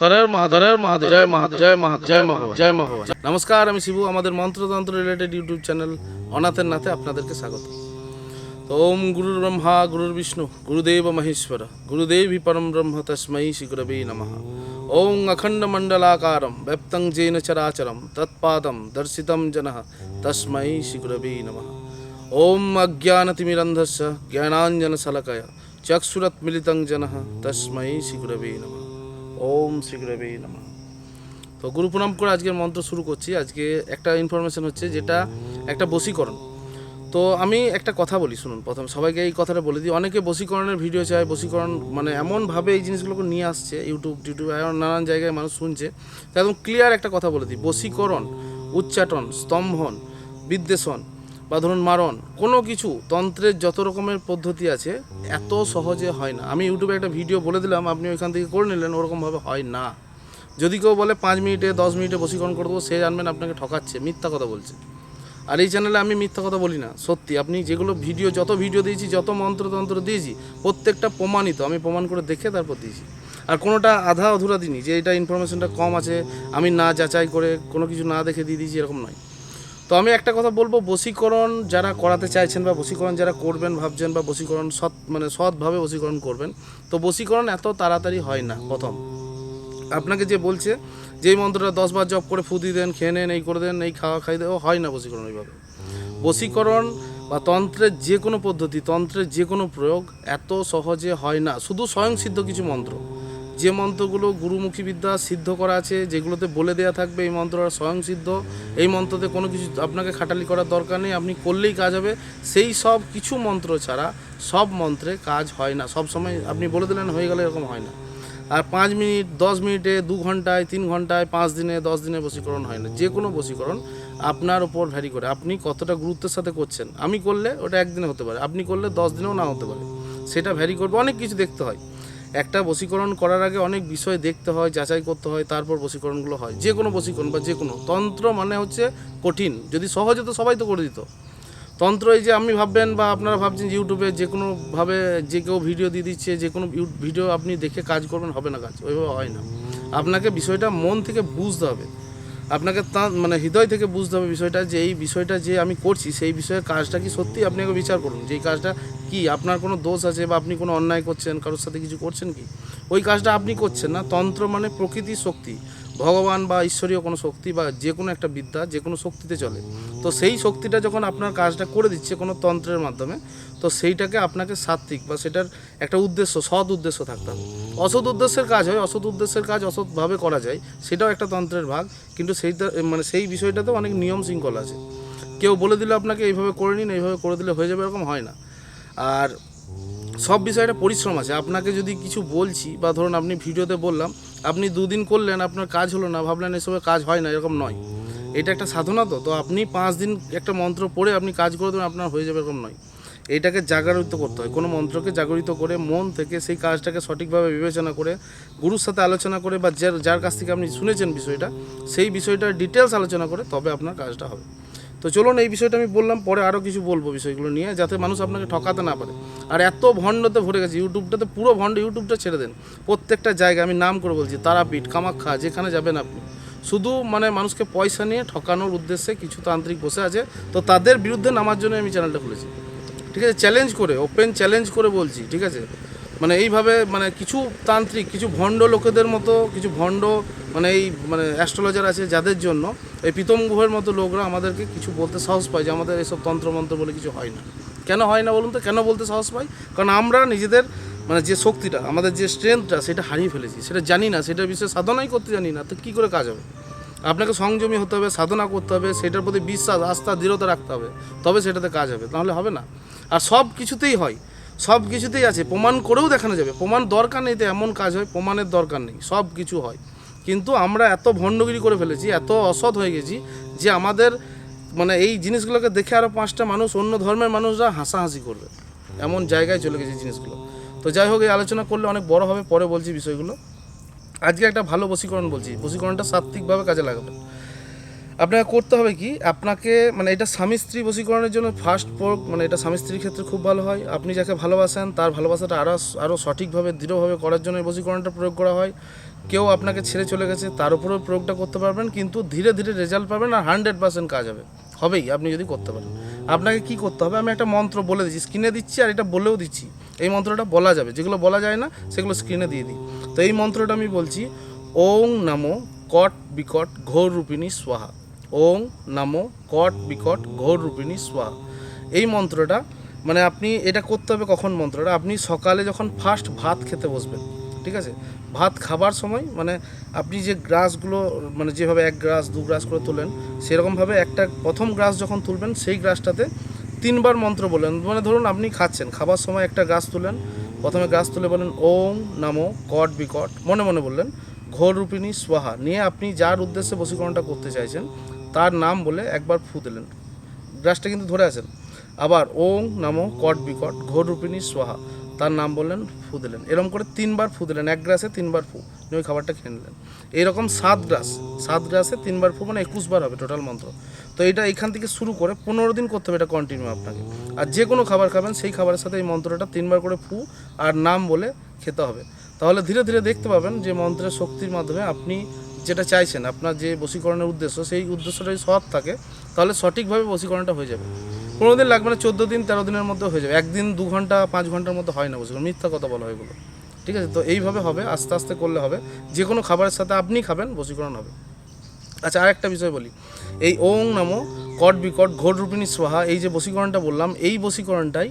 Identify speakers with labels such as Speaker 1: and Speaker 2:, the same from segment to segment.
Speaker 1: হরের মাধরের মাধ জয় মাধ জয় মাধ জয় মহ জয় মহ নমস্কার, আমি শিবু, আমাদের মন্ত্রতন্ত্র রিলেটেড ইউটিউব চ্যানেল অনাথের নাথে আপনাদেরকে স্বাগত। তো ওম গুরুর ব্রহ্মা, গুরুর বিষ্ণু, গুরুদেব মহেশ্বর, গুরুদেবী পরম ব্রহ্ম তস্মৈ শ্রীগুরবে নমঃ। ওং অখণ্ডমণ্ডলাকারম ব্যপ্তং জেন চরাচরম, তৎপাদম দর্শিতম জন, তস্মৈ শ্রীগুরবে নমঃ। ওম অজ্ঞানতিমিরন্ধস্য, জ্ঞানাঞ্জনশলকয় চক্ষুরত্মিলিতং জন, তস্মৈ শ্রীগুরবে নমঃ। ওম শ্রী গুরবে নমঃ। তো গুরু প্রণাম করে আজকের মন্ত্র শুরু করছি। আজকে একটা ইনফরমেশন হচ্ছে যেটা একটা বশীকরণ। তো আমি একটা কথা বলি, শুনুন, প্রথম সবাইকে এই কথাটা বলে দিই। অনেকে বশীকরণের ভিডিও চায়, বশীকরণ মানে এমনভাবে এই জিনিসগুলোকে নিয়ে আসছে ইউটিউব টিউটিউব এমন নানান জায়গায় মানুষ শুনছে। তো একদম ক্লিয়ার একটা কথা বলে দিই। বশীকরণ, উচ্চাটন, স্তম্ভন, বিদ্বেষণ বা ধরুন মারণ, কোনো কিছু, তন্ত্রের যত রকমের পদ্ধতি আছে, এত সহজে হয় না। আমি ইউটিউবে একটা ভিডিও বলে দিলাম, আপনি ওইখান থেকে করে নিলেন, ওরকমভাবে হয় না। যদি কেউ বলে পাঁচ মিনিটে, দশ মিনিটে বশীকরণ করে দেবো, সে জানবেন আপনাকে ঠকাচ্ছে, মিথ্যা কথা বলছে। আর এই চ্যানেলে আমি মিথ্যা কথা বলি না, সত্যি। আপনি যেগুলো ভিডিও, যত ভিডিও দিয়েছি, যত মন্ত্রতন্ত্র দিয়েছি, প্রত্যেকটা প্রমাণিত, আমি প্রমাণ করে দেখে তারপর দিয়েছি। আর কোনোটা আধা অধুরা দিনই যে এটা ইনফরমেশনটা কম আছে, আমি না যাচাই করে কোনো কিছু না দেখে দিয়ে দিয়েছি, এরকম নয়। তো আমি একটা কথা বলব, বশীকরণ যারা করাতে চাইছেন বা বশীকরণ যারা করবেন ভাবছেন বা বশীকরণ সৎ মানে সৎভাবে বশীকরণ করবেন, তো বশীকরণ এত তাড়াতাড়ি হয় না প্রথম। আপনাকে যে বলছে যে এই মন্ত্রটা দশবার জপ করে ফুদি দেন, খেয়ে নেন, এই করে দেন, এই খাওয়া খাই দেন হয় না বশীকরণ ওইভাবে। বশীকরণ বা তন্ত্রের যে কোনো পদ্ধতি, তন্ত্রের যে কোনো প্রয়োগ এত সহজে হয় না। শুধু স্বয়ংসিদ্ধ কিছু মন্ত্র। যে মন্ত্রগুলো গুরুমুখী বিদ্যা সিদ্ধ করা আছে, যেগুলোতে বলে দেওয়া থাকবে এই মন্ত্রটা স্বয়ংসিদ্ধ এই মন্ত্রতে কোনো কিছু আপনাকে খাটালি করার দরকার নেই, আপনি করলেই কাজ হবে। সেই সব কিছু মন্ত্র ছাড়া সব মন্ত্রে কাজ হয় না। সব সময় আপনি বলে দিলেন, হয়ে গেলে এরকম হয় না। আর পাঁচ মিনিট, দশ মিনিটে, দু ঘন্টায়, তিন ঘন্টায়, পাঁচ দিনে, দশ দিনে বশীকরণ হয় না। যে কোনো বশীকরণ আপনার ওপর ভ্যারি করে। আপনি কতটা গুরুত্বের সাথে করছেন? আমি করলে ওটা একদিনে হতে পারে। আপনি করলে দশ দিনেও না হতে পারে। সেটা ভ্যারি করবে। অনেক কিছু দেখতে হয়। একটা বশীকরণ করার আগে অনেক বিষয় দেখতে হয়, যাচাই করতে হয়, তারপর বশীকরণগুলো হয়। যে কোনো বশীকরণ বা যে কোনো। তন্ত্র মানে হচ্ছে কঠিন। যদি সহজে তো সবাই তো করে দিত। তন্ত্র এই যে আপনি ভাববেন বা আপনারা ভাবছেন যে ইউটিউবে যে কোনোভাবে যে কেউ ভিডিও দিয়ে দিচ্ছে, যে কোনো ভিডিও আপনি দেখে কাজ করবেন, হবে না কাজ। ওইভাবে হয় না। আপনাকে বিষয়টা মন থেকে বুঝতে হবে। আপনাকে তা মানে হৃদয় থেকে বুঝতে হবে বিষয়টা যে এই বিষয়টা যে আমি করছি, সেই বিষয়ের কাজটা কি সত্যি? আপনি আগে বিচার করুন যে এই কাজটা কি? আপনার কোনো দোষ আছে বা আপনি কোনো অন্যায় করছেন, কারোর সাথে কিছু করছেন কি? ওই কাজটা আপনি করছেন না। তন্ত্র মানে প্রকৃতির শক্তি। ভগবান বা ঈশ্বরীয় কোনো শক্তি বা যে কোনো একটা বিদ্যা যে কোনো শক্তিতে চলে। তো সেই শক্তিটা যখন আপনার কাজটা করে দিচ্ছে কোনো তন্ত্রের মাধ্যমে, তো সেইটাকে আপনাকে সাত্বিক বা সেটার একটা উদ্দেশ্য, সৎ উদ্দেশ্য থাকতে হবে। অসৎ উদ্দেশ্যের কাজ হয়, অসৎ উদ্দেশ্যের কাজ অসৎভাবে করা যায়, সেটাও একটা তন্ত্রের ভাগ, কিন্তু সেইটা মানে সেই বিষয়টাতেও অনেক নিয়ম শৃঙ্খলা আছে। কেউ বলে দিলে আপনাকে এইভাবে করে নিন, এইভাবে করে দিলে হয়ে যাবে, এরকম হয় না। আর সব বিষয়টা পরিশ্রম আছে। আপনাকে যদি কিছু বলছি, বা ধরুন আপনি ভিডিওতে বললাম, আপনি দুদিন করলেন, আপনার কাজ হলো না, ভাবলেন এসবে কাজ হয় না, এরকম নয়। এটা একটা সাধনা তো তো আপনি পাঁচ দিন একটা মন্ত্র পড়ে আপনি কাজ করে দেবেন, আপনার হয়ে যাবে এরকম নয়। এটাকে জাগরিত করতে হয়। কোনো মন্ত্রকে জাগরিত করে মন থেকে সেই কাজটাকে সঠিকভাবে বিবেচনা করে, গুরুর সাথে আলোচনা করে, বা যার যার কাছ থেকে আপনি শুনেছেন বিষয়টা, সেই বিষয়টার ডিটেলস আলোচনা করে, তবে আপনার কাজটা হবে। তো চলুন এই বিষয়টা আমি বললাম, পরে আরও কিছু বলব বিষয়গুলো নিয়ে, যাতে মানুষ আপনাকে ঠকাতে না পারে। আর এত ভণ্ডতে ভরে গেছে, ইউটিউবটাতে পুরো ভণ্ড ইউটিউবটা ছেড়ে দেন। প্রত্যেকটা জায়গায় আমি নাম করে বলছি, তারাপীঠ, কামাখ্যা, যেখানে যাবেন আপনি। শুধু মানে মানুষকে পয়সা নিয়ে ঠকানোর উদ্দেশ্যে কিছু তান্ত্রিক বসে আছে, তো তাদের বিরুদ্ধে নামার জন্য আমি চ্যানেলটা খুলেছি। ঠিক আছে চ্যালেঞ্জ করে ওপেন চ্যালেঞ্জ করে বলছি, ঠিক আছে? মানে এইভাবে মানে কিছু তান্ত্রিক, কিছু ভণ্ড লোকেদের মতো, কিছু ভণ্ড মানে এই মানে অ্যাস্ট্রোলজার আছে যাদের জন্য এই প্রীতম গুহের মতো লোকরা আমাদেরকে কিছু বলতে সাহস পায় যে আমাদের এইসব তন্ত্রমন্ত্র বলে কিছু হয় না। কেন হয় না বলুন তো? কেন বলতে সাহস পাই? কারণ আমরা নিজেদের মানে যে শক্তিটা, আমাদের যে স্ট্রেংথটা সেটা হারিয়ে ফেলেছি। সেটা জানি না, সেটার বিষয়ে সাধনাই করতে জানি না, তো কী করে কাজ হবে? আপনাকে সংযমী হতে হবে, সাধনা করতে হবে, সেটার প্রতি বিশ্বাস, আস্থা, দৃঢ়তা রাখতে হবে, তবে সেটাতে কাজ হবে, তাহলে হবে না। আর সব কিছুতেই হয়। সব কিছুতেই আছে। প্রমাণ করেও দেখানো যাবে। প্রমাণ দরকার নেই তো এমন কাজ হয়, প্রমাণের দরকার নেই, সব কিছু হয়। কিন্তু আমরা এত ভণ্ডগিরি করে ফেলেছি, এত অসৎ হয়ে গেছি যে আমাদের মানে এই জিনিসগুলোকে দেখে আরও পাঁচটা মানুষ, অন্য ধর্মের মানুষরা হাসাহাসি করবে। এমন জায়গায় চলে গেছে জিনিসগুলো। তো যাই হোক, এই আলোচনা করলে অনেক বড় হবে, পরে বলছি বিষয়গুলো। আজকে একটা ভালো বশীকরণ বলছি। বশীকরণটা সাত্ত্বিকভাবে কাজে লাগাবেন আপনাকে করতে হবে কি, আপনাকে মানে এটা স্বামী স্ত্রী বশীকরণের জন্য ফার্স্ট প্রয়োগ মানে এটা স্বামী স্ত্রীর ক্ষেত্রে খুব ভালো হয়। আপনি যাকে ভালোবাসেন, তার ভালোবাসাটা আরও আরও সঠিকভাবে, দৃঢ়ভাবে করার জন্য এই বশীকরণটা প্রয়োগ করা হয়। কেউ আপনাকে ছেড়ে চলে গেছে, তার উপরেও প্রয়োগটা করতে পারবেন, কিন্তু ধীরে ধীরে রেজাল্ট পাবেন আর হান্ড্রেড পার্সেন্ট কাজ হবে। হবেই, আপনি যদি করতে পারেন। আপনাকে কি করতে হবে, আমি একটা মন্ত্র বলে দিচ্ছি, স্ক্রিনে দিচ্ছি আর এটা বলেও দিচ্ছি। এই মন্ত্রটা বলা যাবে, যেগুলো বলা যায় না, সেগুলো স্ক্রিনে দিয়ে দিই। তো এই মন্ত্রটা আমি বলছি, ওং নামো কট বিকট ঘোর রূপিণী স্বাহা। ওং নামো কট বিকট ঘোর রূপিণী সোয়া এই মন্ত্রটা মানে আপনি এটা করতে হবে কখন মন্ত্রটা? আপনি সকালে যখন ফার্স্ট ভাত খেতে বসবেন, ঠিক আছে? ভাত খাবার সময় মানে আপনি যে গ্রাসগুলো মানে যেভাবে এক গ্রাস, দু গ্রাস করে তোলেন, সেরকমভাবে একটা প্রথম গ্রাস যখন তুলবেন, সেই গ্রাসটাতে তিনবার মন্ত্র বলেন মানে ধরুন আপনি খাচ্ছেন, খাবার সময় একটা গ্রাস তুলেন, প্রথমে গ্রাস তুলে বলেন, ওং নামো কট বিকট। মনে মনে বললেন, ঘোর রূপিণী স্বাহা। নিয়ে আপনি যার উদ্দেশ্যে বশীকরণটা করতে চাইছেন তার নাম বলে একবার ফু দিলেন। গ্রাসটা কিন্তু ধরে আছেন। আবার ওং নামো কট বিকট, ঘোর রূপিণী স্বাহা। তার নাম বললেন, ফু দিলেন। এরকম করে তিনবার ফু দিলেন, এক গ্রাসে তিনবার ফু। ওই খাবারটা খেয়ে নিলেন। এইরকম সাত গ্রাস, সাত গ্রাসে তিনবার ফু মানে একুশ বার হবে টোটাল মন্ত্র। তো এটা এখান থেকে শুরু করে পনেরো দিন করতে হবে এটা কন্টিনিউ আপনাকে। আর যে কোনো খাবার খাবেন, সেই খাবারের সাথে এই মন্ত্রটা তিনবার করে ফু আর নাম বলে খেতে হবে। তাহলে ধীরে ধীরে দেখতে পাবেন যে মন্ত্রের শক্তির মাধ্যমে আপনি যেটা চাইছেন, আপনার যে বশীকরণের উদ্দেশ্য, সেই উদ্দেশ্যটা যদি সৎ থাকে, তাহলে সঠিকভাবে বশীকরণটা হয়ে যাবে। পনেরো দিন লাগবে না, চোদ্দ দিন, তেরো দিনের মধ্যে হয়ে যাবে। একদিন, দু ঘণ্টা, পাঁচ ঘণ্টার মধ্যে হয় না বশীকরণ, মিথ্যা কথা বলা হয় এগুলো। ঠিক আছে? তো এইভাবে হবে, আস্তে আস্তে করলে হবে। যে কোনো খাবারের সাথে আপনি খাবেন, বশীকরণ হবে। আচ্ছা আরেকটা বিষয় বলি। এই ওং নামো, কট বিকট, ঘোর রূপিণী সোহা এই যে বশীকরণটা বললাম, এই বশীকরণটাই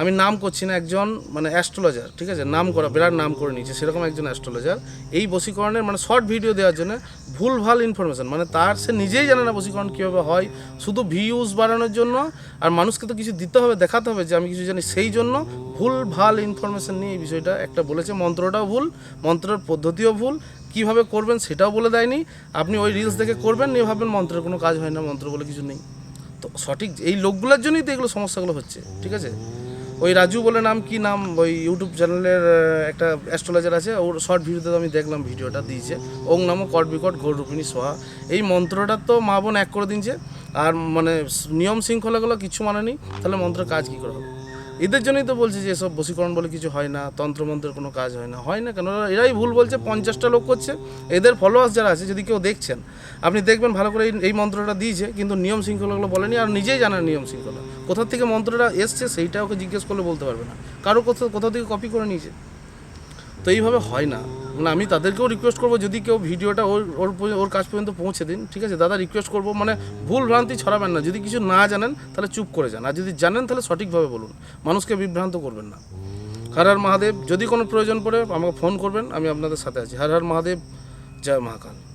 Speaker 1: আমি নাম করছি না একজন মানে অ্যাস্ট্রোলজার ঠিক আছে? নাম করা, বিরাট নাম করে নিয়েছে, সেরকম একজন অ্যাস্ট্রোলজার এই বশীকরণের মানে শর্ট ভিডিও দেওয়ার জন্য ভুল, ভালো ইনফরমেশন মানে তার সে নিজেই জানে না বশীকরণ কীভাবে হয়, শুধু ভিউজ বাড়ানোর জন্য, আর মানুষকে তো কিছু দিতে হবে, দেখাতে হবে যে আমি কিছু জানি, সেই জন্য ভুল, ভালো ইনফরমেশন নিয়ে এই বিষয়টা একটা বলেছে, মন্ত্রটাও ভুল, মন্ত্রের পদ্ধতিও ভুল, কীভাবে করবেন সেটাও বলে দেয়নি, আপনি ওই রিলস দেখে করবেন, নিয়ে ভাববেন মন্ত্রের কোনো কাজ হয় না, মন্ত্র বলে কিছু নেই। তো সঠিক, এই লোকগুলোর জন্যই তো এগুলো সমস্যাগুলো হচ্ছে, ঠিক আছে? ওই রাজু বলে নাম, কি নাম? ওই ইউটিউব চ্যানেলের একটা অ্যাস্ট্রোলজার আছে, ওর শর্ট ভিডিওতে আমি দেখলাম ভিডিওটা দিয়েছে। ওং নাম কট বিকট, ঘোর রূপিণী সোহা। এই মন্ত্রটা তো মা বোন এক করে দিনছে আর মানে নিয়ম শৃঙ্খলাগুলো কিছু মানে নেই, তাহলে মন্ত্রের কাজ কী করে হবে? এদের জন্যই তো বলছে যে এসব বশীকরণ বলে কিছু হয় না, তন্ত্রমন্ত্রের কোনো কাজ হয় না। হয় না কেন? এরাই ভুল বলছে, পঞ্চাশটা লোক করছে এদের ফলোয়ার্স যারা আছে, যদি কেউ দেখছেন, আপনি দেখবেন ভালো করে এই- মন্ত্রটা দিয়েছে, কিন্তু নিয়ম শৃঙ্খলাগুলো বলেনি আর নিজেই জানার নিয়ম শৃঙ্খলা। কোথা থেকে মন্ত্রটা এসছে, সেইটা ওকে জিজ্ঞেস করলে বলতে পারবে না। কারও কোথাও কোথাও থেকে কপি করে নিয়েছে? তো এইভাবে হয় না। মানে আমি তাদেরকেও রিকোয়েস্ট করব, যদি কেউ ভিডিওটা ওর ওর ওর কাছ পর্যন্ত পৌঁছে দিন, ঠিক আছে? দাদা রিকোয়েস্ট করব মানে ভুল ভ্রান্তি ছড়াবেন না। যদি কিছু না জানেন, তাহলে চুপ করে যান। আর যদি জানেন, তাহলে সঠিকভাবে বলুন। মানুষকে বিভ্রান্ত করবেন না। হর হর মহাদেব, যদি কোনো প্রয়োজন পড়ে আমাকে ফোন করবেন, আমি আপনাদের সাথে আছি। হর হর মহাদেব, জয় মহাকাল।